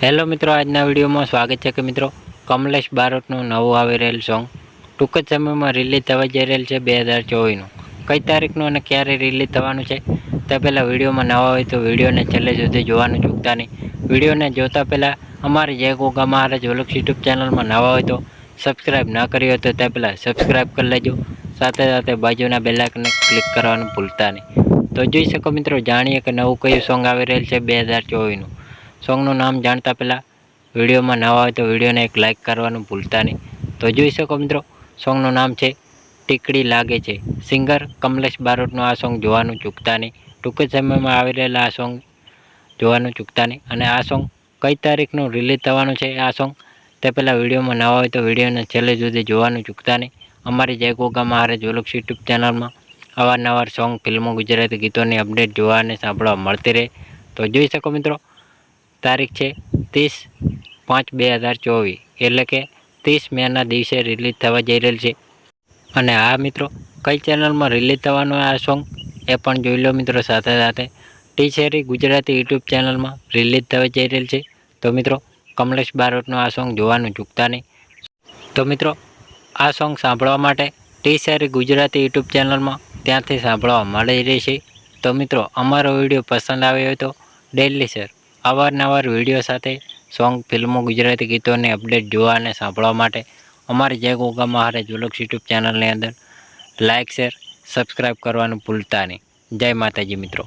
Hello મિત્રો, આજના વિડીયોમાં સ્વાગત છે કે મિત્રો, કમલેશ બારોટનું નવું આવી રહેલ સોંગ. ટૂંક જ સમયમાં રિલીઝ થવા જઈ રહેલ છે બે હજાર ચોવીસનું. કઈ તારીખનું અને ક્યારે રિલીઝ થવાનું છે, તે પહેલાં વિડીયોમાં નવા હોય તો વિડીયોને છેલ્લે સુધી જોવાનું ચૂકતા નહીં. વિડીયોને જોતા પહેલાં અમારી જય ગોગા મહારાજ ઓલક્ષ યુટ્યુબ ચેનલમાં નવા હોય તો સબસ્ક્રાઈબ ના કરી હોય તો તે પહેલાં સબસ્ક્રાઈબ કરી લેજો. સાથે સાથે બાજુના બેલાકને ક્લિક કરવાનું ભૂલતા નહીં. તો જોઈ શકો મિત્રો, જાણીએ કે નવું કયું સોંગ આવી રહેલ છે બે હજાર ચોવીસનું. સોંગનું નામ જાણતા પહેલાં વિડીયોમાં નવા હોય તો વિડીયોને એક લાઇક કરવાનું ભૂલતા નહીં. તો જોઈ શકો મિત્રો, સોંગનું નામ છે ટીકડી લાગે છે. સિંગર કમલેશ બારોટનું આ સોંગ જોવાનું ચૂકતા નહીં. ટૂંક જ સમયમાં આવી રહેલા આ સોંગ જોવાનું ચૂકતા નહીં. અને આ સોંગ કઈ તારીખનું રિલીઝ થવાનું છે આ સોંગ તે પહેલાં વિડીયોમાં નવા હોય તો વિડીયોને છેલ્લે સુધી જોવાનું ચૂકતા નહીં. અમારી જય ગોગા હારે ઓલક્ષ યુટ્યુબ ચેનલમાં અવારનવાર સોંગ, ફિલ્મો, ગુજરાતી ગીતોની અપડેટ જોવા અને સાંભળવા મળતી રહે. તો જોઈ શકો મિત્રો તારીખ છે ત્રીસ પાંચ બે હજાર ચોવીસ. એટલે કે ત્રીસ મેના દિવસે રિલીઝ થવા જઈ રહેલ છે. અને આ મિત્રો, કઈ ચેનલમાં રિલીઝ થવાનું આ સોંગ એ પણ જોઈ લો મિત્રો સાથે સાથે. ટી શેરી ગુજરાતી યુટ્યુબ ચેનલમાં રિલીઝ થવા જઈ રહેલ છે. તો મિત્રો, કમલેશ બારોટનું આ સોંગ જોવાનું ચૂકતા નહીં. તો મિત્રો, આ સોંગ સાંભળવા માટે ટી શેરી ગુજરાતી યુટ્યુબ ચેનલમાં ત્યાંથી સાંભળવા મળી રહેશે. તો મિત્રો, અમારો વીડિયો પસંદ આવ્યો હોય તો ડેલી શેર અવારનવાર વીડિયો સાથે સોંગ, ફિલ્મો, ગુજરાતી ગીતોની અપડેટ જોવા અને સાંભળવા માટે અમારી જય ગોગા મહારાજ ઓલક્ષ યુટ્યુબ ચેનલની અંદર લાઇક શેર સબસ્ક્રાઈબ કરવાનું ભૂલતા નહીં. જય માતાજી મિત્રો.